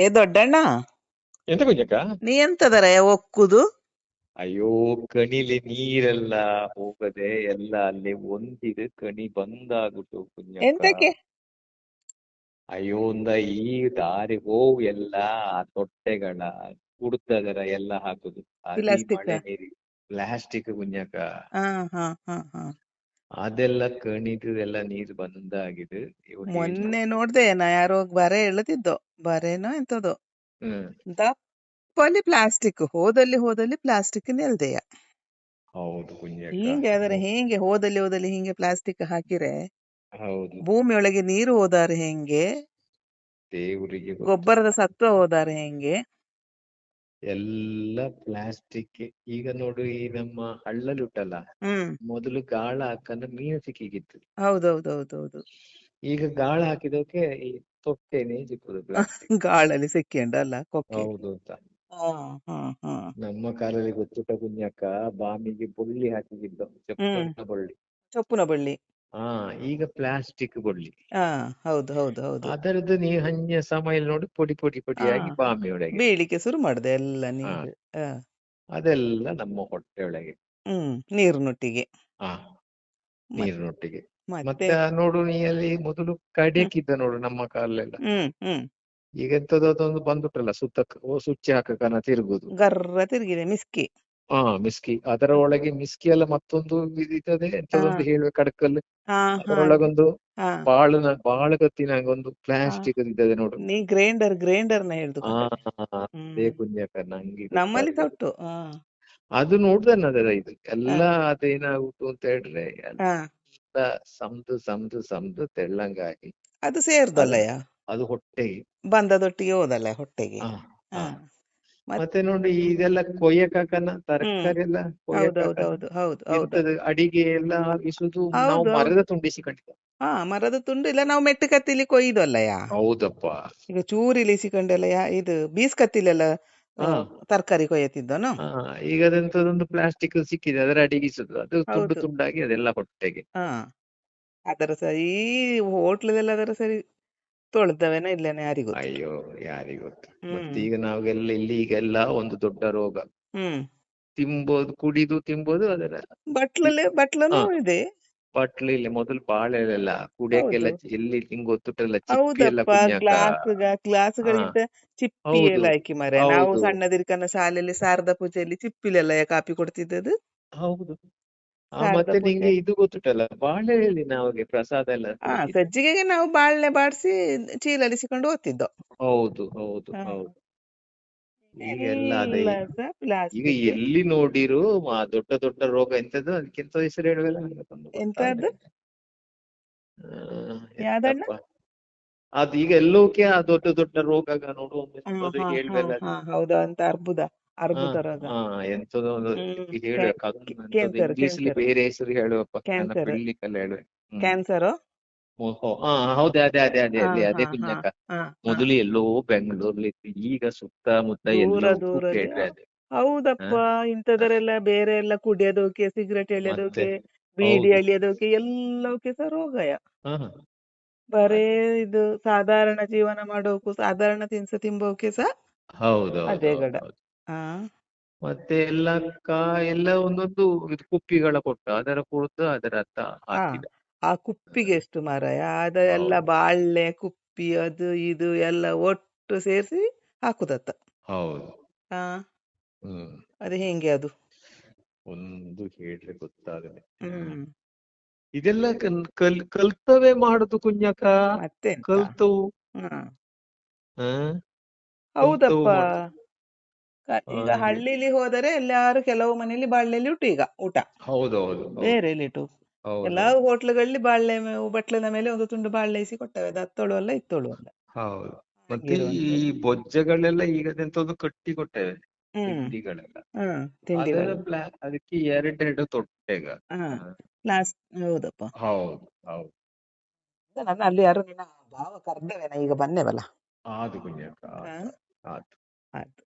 ಏ ದೊಡ್ಡಣ್ಣ. ಎಂತ ಕುಂಜಕ್ಕ ನೀ ಎಂತದರ ಒಕ್ಕುದು? ಅಯ್ಯೋ ಕಣಿಲಿ ನೀರೆಲ್ಲ ಹೋಗದೆ ಎಲ್ಲ ಅಲ್ಲಿ ಒಂದಿದು ಕಣಿ ಬಂದಾಗುಟ್ಟು ಕುಂಜಕ್ಕ ಎಂತಕ್ಕೆ? ಅಯ್ಯೋ ಒಂದ ಈ ದಾರಿ ಹೋವು ಎಲ್ಲ ಆ ತೊಟ್ಟೆಗಳ ಕುಡ್ದದರ ಎಲ್ಲ ಹಾಕುದು. Plastic ಪ್ಲಾಸ್ಟಿಕ್ ಕುಂಜಕ್ಕ ಹಾ ಹಾ ಹಾ ಹಾ. ಅದೆಲ್ಲ ಕಣಿದು ಎಲ್ಲ ನೀರು ಬಂದಾಗಿದೆ ಮೊನ್ನೆ ನೋಡ್ದೆ ನಾ ಯಾರೋ ಬರೆ ಎಳ್ತಿದ್ದೋ ಬರೆನೋ ಎಂತದೋ. ಹ್ಮ್. ದಪ್ಪಲಿ ಪ್ಲಾಸ್ಟಿಕ್ ಹೋದಲ್ಲಿ ಹೋದಲ್ಲಿ ಪ್ಲಾಸ್ಟಿಕ್ ನೆಲ್ದೆಯ. ಹೌದು ಕುಂಜಕ್ಕ ಹೀಗೆ ಆದರೆ ಹೇಗೆ ಹೋದಲ್ಲಿ ಹೋದಲ್ಲಿ ಹಿಂಗೆ ಪ್ಲಾಸ್ಟಿಕ್ ಹಾಕಿರೆ? ಹೌದು. ಭೂಮಿಯೊಳಗೆ ನೀರು ಹೋದಾರೆ ಹೆಂಗೆ? ದೇವರಿಗೆ ಗೊತ್ತು. ಗೊಬ್ಬರದ ಸತ್ವ ಹೋದಾರೆ ಹೆಂಗೆ? ಎಲ್ಲ ಪ್ಲಾಸ್ಟಿಕ್ ಈಗ ನೋಡು ಈ ನಮ್ಮ ಹಳ್ಳಲ್ಲಿ ಉಂಟಲ್ಲ ಹ್ಮ್. ಮೊದಲು ಗಾಳ ಹಾಕಂದ್ರೆ ಮೀನು ಸಿಕ್ಕಿಗಿತ್ತು. ಹೌದೌದೌದೌದು. ಈಗ ಗಾಳ ಹಾಕಿದಕ್ಕೆ ಈ ತೊಟ್ಟೆನೆ ಸಿಕ್ಕುದು ಗಾಳಲ್ಲಿ ಸಿಕ್ಕಿಂಡಲ್ಲ ಕೊಕ್ಕೆ? ಹೌದು ಅಂತ ಹಾ ಹಾ ಹಾ. ನಮ್ಮ ಕಾಲದಲ್ಲಿ ಗೊತ್ತುಟ ಕುഞ്ഞಕ್ಕ ಬಾಮಿಗೆ ಬೊಳ್ಳಿ ಹಾಕಿದ್ದು ಚಪ್ಪನ ಬೊಳ್ಳಿ. ಚೊಪ್ಪುನ ಬಳ್ಳಿ. ಹಾ ಈಗ ಪ್ಲಾಸ್ಟಿಕ್ ಬೊಳ್ಳಿ ಹಾ ಹೌದು ಹೌದು ಹೌದು. ಅದರದ್ದು ನೀ ಹಂಜ ಸಮಯ ನೋಡಿ ಪೊಡಿ ಪೊಡಿ ಪೊಡಿಯಾಗಿ ಆಗಿ ಬಾಮಿ ಒಳಗೆ. ಬೀಳಿಕ್ಕೆ ಶುರು ಮಾಡಿದೆ ಎಲ್ಲ ನೀರು. ಆ, ಅದೆಲ್ಲ ನಮ್ಮ ಹೊಟ್ಟೆ ಒಳಗೆ. ಹ್ಮ್ ನೀರಿನೊಟ್ಟಿಗೆ. ಹಾ ನೀರಿನೊಟ್ಟಿಗೆ. ಮತ್ತೆ ಮತ್ತೆ ಆ ನೋಡು ನೀ ಅಲ್ಲಿ ಮೊದಲು ಕಡೆಕಿದ್ದ ನೋಡು ನಮ್ಮ ಕಾಲೆಲ್ಲ ಹ್ಮ್ ಹ್ಮ್. ಈಗ ಬಂದ್ಬಿಟ್ರಲ್ಲ ಬಂದುಂಟಲ್ಲ ಸುತ್ತ ಓ ಸುಚ್ಚಿ ಹಾಕಕನ ತಿರುಗುದು. ಗರ್ರ ತಿರುಗಿದೆ ಮಿಸ್ಕಿ. ಹಾ ಮಿಸ್ಕಿ. ಅದರ ಒಳಗೆ ಮಿಸ್ಕಿ ಎಲ್ಲ ಮತ್ತೊಂದು ಇದ್ದದೆ ಎಂತದೊಂದು ಹೇಳುವ ಕಡಕಲ್ಲಿ ಅದರೊಳಗೊಂದು ಬಾಳು ಬಾಳು ಬಾಳಗತ್ತಿನಾಗ ಒಂದು ಪ್ಲಾಸ್ಟಿಕ್ ಇದ್ದದೆ ನೋಡು. ನೀ ಗ್ರೈಂಡರ್ ಗ್ರೈಂಡರ್ನ ಹೇಳ್ದು ಅದೇ ಕುಂಜಕ ನಂಗೆ ನಮ್ಮಲ್ಲಿ. ತೊಟ್ಟು ಅದು ನೋಡ್ದನ್ನ ಅದರ ಇದು. ಎಲ್ಲ ಅದೇನಾಗುತ್ತು ಅಂತ ಹೇಳ್ರೆ ಎಲ್ಲ ಸಮದು ಸಮದು ಸಮದು ತೆಳ್ಳಂಗಾಗಿ ಅದು ಸೇರ್ದಲ್ಲಯ್ಯ? ಅದು ಹೊಟ್ಟೆಗೆ. ಬಂದದೊಟ್ಟಿಗೆ ಹೋದಲ್ಲ ಹೊಟ್ಟೆಗೆ? ಮತ್ತೆ ನೋಡಿ ಇದೆಲ್ಲ ಕೊಯ್ಯಕಾಕನ ತರಕಾರಿ ಎಲ್ಲ ಅಡಿಗೆ ಎಲ್ಲ ಹಾಕಿಸುದು ನಾವು ಹೌದು, ಹೌದು. ಮರದ ತುಂಡಿಸಿ ಕಂಡಿದ್ದ ಹಾ ಮರದ ತುಂಡು ಇಲ್ಲ ನಾವು ಮೆಟ್ಟು ಕತ್ತಿಲಿ ಕೊಯ್ದಲ್ಲಯ್ಯ ಹೌದಪ್ಪ. ಈಗ ಚೂರಿಲಿ ಯಾ- ಇದು ಬೀಸ್ ಕತ್ತಿಲೆಲ್ಲ. ತರಕಾರಿ ಕೊಯ್ಯತ್ತಿದ್ದನು? ಈಗ ಅದೆಂತದೊಂದು ಪ್ಲಾಸ್ಟಿಕ್ ಸಿಕ್ಕಿದೆ ಅದರ ಅಡಿಗಿಸುದು ಅದು ತುಂಡು ತುಂಡಾಗಿ ಅದೆಲ್ಲ ಹೊಟ್ಟೆಗೆ. ಹಾ. ಅದರ ಸರಿ ಹೋಟ್ಲದೆಲ್ಲ ಅದರ ಸರಿ ತೊಳ್ದವೇನ ಇಲ್ಲೇನೆ ಯಾರಿಗೂ ಅಯ್ಯೋ ಯಾರಿಗೊತ್ತು. ಮತ್ತೆ ಈಗ ನಾವೆಲ್ಲ ಇಲ್ಲಿ ಈಗೆಲ್ಲ ಒಂದು ದೊಡ್ಡ ರೋಗ. ಹ್ಮ್. ತಿಂಬೋದು ಕುಡಿದು ತಿಂಬೋದು ಅದರ ಬಟ್ಲಲ್ಲೇ ಬಟ್ಲನು ಇದೆ. ಬಟ್ಲು ಇಲ್ಲಿ ಮೊದಲು ಬಾಳೆಲ್ಲ ಕುಡಿಯಕ್ಕೆಲ್ಲ ಎಲ್ಲಿ ಹಿಂಗ್ ಗೊತ್ತುಂಟಲ್ಲ ಚಿಪ್ಪಿ ಎಲ್ಲ ಗ್ಲಾಸ್ಗಳಿಂದ ಚಿಪ್ಪಿ. ಎಲ್ಲ ಹಾಕಿ ಮರೆ ನಾವು. ಸಣ್ಣದಿರ್ಕನ ಶಾಲೆಯಲ್ಲಿ ಶಾರದಾ ಪೂಜೆಯಲ್ಲಿ ಚಿಪ್ಪಿಲೆಲ್ಲ ಕಾಪಿ ಕೊಡ್ತಿದ್ದದ್ದು. ಹೌದು. ಮತ್ತೆ. ನಿಂಗೆ ಇದು ಗೊತ್ತುಂಟಲ್ಲ ಬಾಳೆ ಹೇಳಿ ನಮಗೆ ಪ್ರಸಾದ ಎಲ್ಲ. ಸಜ್ಜಿಗೆಗೆ ನಾವು ಬಾಳೆ ಬಾಡ್ಸಿ ಚೀಲಲಿಸಿಕೊಂಡು ಹೋಗ್ತಿದ್ದೋ. ಹೌದು ಹೌದು ಹೌದು. ಈಗ ಎಲ್ಲ ಅದೇ ಈಗ. ಎಲ್ಲಿ ನೋಡಿರು ಆ ದೊಡ್ಡ ದೊಡ್ಡ ರೋಗ ಎಂತದ್ದು ಅದಕ್ಕಿಂತ ಹೆಸರು ಹೇಳುವಲ್ಲ ಎಂತದ್ದು? ಅದು ಈಗ ಎಲ್ಲೋಕೆ ಆ ದೊಡ್ಡ ದೊಡ್ಡ ರೋಗ ನೋಡು ಹೌದಾ ಹಾ, ಅದು ಹಾ, ಹಾ, ಹೇಳ್ವಲ್ಲ ಹಾ, ಹೌದು ಅಂತ ಅರ್ಬುದ. ಎಂತದೋ ಒಂದು ಕ್ಯಾ- ಕ್ಯಾನ್ಸರ್, ಇಂಗ್ಲಿಷ್ ಅಲ್ಲಿ ಕ್ಯಾನ್ಸರ್. ಬೇರೆ ಹೆಸರು ಹೇಳುವಪ್ಪ ನನ್ನ ಕ್ಯಾನ್ಸರ್. ಬೆಳ್ಳಿಕಲ್ಲ ಹೇಳುವೆ ಹ್ಮ್. ಕ್ಯಾನ್ಸರ್ ಓಹೋ ಹಾ ಹೌದೇ ಅದೇ ಅದೇ ಅದೇ ಅದೇ ಅದೇ ಮೊದಲು ಎಲ್ಲೋ ಬೆಂಗಳೂರಲ್ಲಿ ಈಗ ಸುತ್ತಮುತ್ತ ದೂರ ಎಲ್ಲೋ ದೂರದಲ್ಲಿ ಕೇಳ್ರೆ ಅದೇ ಹೌದಪ್ಪ ಇಂಥದರೆಲ್ಲ ಬೇರೆ ಎಲ್ಲ ಕುಡಿಯೋದಕ್ಕೆ ಸಿಗರೇಟ್ ಎಳೆಯೋದಕ್ಕೆ ಬೀಡಿ ಹೌದು. ಎಳೆಯೋದಕ್ಕೆ ಎಲ್ಲವಕ್ಕೆ ಸಹ ರೋಗಯ ಹಾ ಬರೇ ಇದು ಸಾಧಾರಣ ಜೀವನ ಮಾಡೋಕು ಸಾಧಾರಣ ತಿನ್ಸು ತಿಂಬೋಕೆ ಸಹ ಹೌದು ಅದೇ ಹೌದು ಗಡ. ಹೌದು. ಆ. ಮತ್ತೆ ಎಲ್ಲ ಕಾ ಎಲ್ಲ ಒಂದೊಂದು ಇದು ಕುಪ್ಪಿಗಳ ಕೊಟ್ಟ ಅದರ ಕುರುತು ಅದರ ಆ ಹಾಕಿದ. ಆ ಕುಪ್ಪಿಗೆ ಎಷ್ಟು ಮಾರಾಯ? ಅದ ಎಲ್ಲ ಬಾಳೆ ಕುಪ್ಪಿ ಅದು ಇದು ಎಲ್ಲ ಒಟ್ಟು ಸೇರಿಸಿ ಹಾಕುದತ್ತ. ಹೌದು. ಆ. ಹ್ಮ್. ಅದು ಹೆಂಗೆ ಅದು? ಒಂದು ಹೇಳ್ರೆ ಗೊತ್ತಾಗದೆ. ಹ್ಮ್. ಇದೆಲ್ಲ ಕಲ್ ಕಲ್ ಕಲ್ತವೇ ಮಾಡುದು ಕುഞ്ഞಕ್ಕ ಮತ್ತೆ ಕಲ್ತವು? ಹಾ ಹೌದಪ್ಪ. ಮಾಡುದು. ಈಗ ಹಳ್ಳಿಲಿ ಹೋದರೆ ಎಲ್ಲಾರು ಕೆಲವು ಮನೆಯಲ್ಲಿ ಬಾಳೆಲೆ ಉಂಟು ಈಗ ಊಟ. ಹೌದು ಹೌದು ಹೌದು. ಬೇರೆ ಇಟ್ಟು. ಎಲ್ಲಾ ಹೋಟ್ಲುಗಳಲ್ಲಿ ಬಾಳೆ ಬಟ್ಲದ ಮೇಲೆ ಒಂದು ತುಂಡು ಬಾಳೆ ಇಸಿ ಕೊಟ್ಟವೆ ಅದು ಹತ್ತೋಳು ಅಲ್ಲ ಇತ್ತೋಳು ಅಲ್ಲ. ಹೌದು. ಮತ್ತೆ ಈ ಬೊಜ್ಜಗಳೆಲ್ಲ ಈಗ ಒಂದು ಕಟ್ಟಿ ಕೊಟ್ಟೇವೆ ತಿಂಡಿಗಳೆಲ್ಲ. ಅದಕ್ಕೆ ಎರಡೆರಡು ತೊಟ್ಟೆಗ. ಲಾಸ್ಟ್ ಹೌದಪ್ಪ. ಹೌದು ಹೌದು. ನನ್ನ ಅಲ್ಲಿ ಯಾರು ನಿನ್ನ ಭಾವ ಕರ್ದವೇನ ಈಗ ಬಂದೇವಲ್ಲ ಆದು ಕುಂಜಕ್ಕ ಆತು ಆಯ್ತು.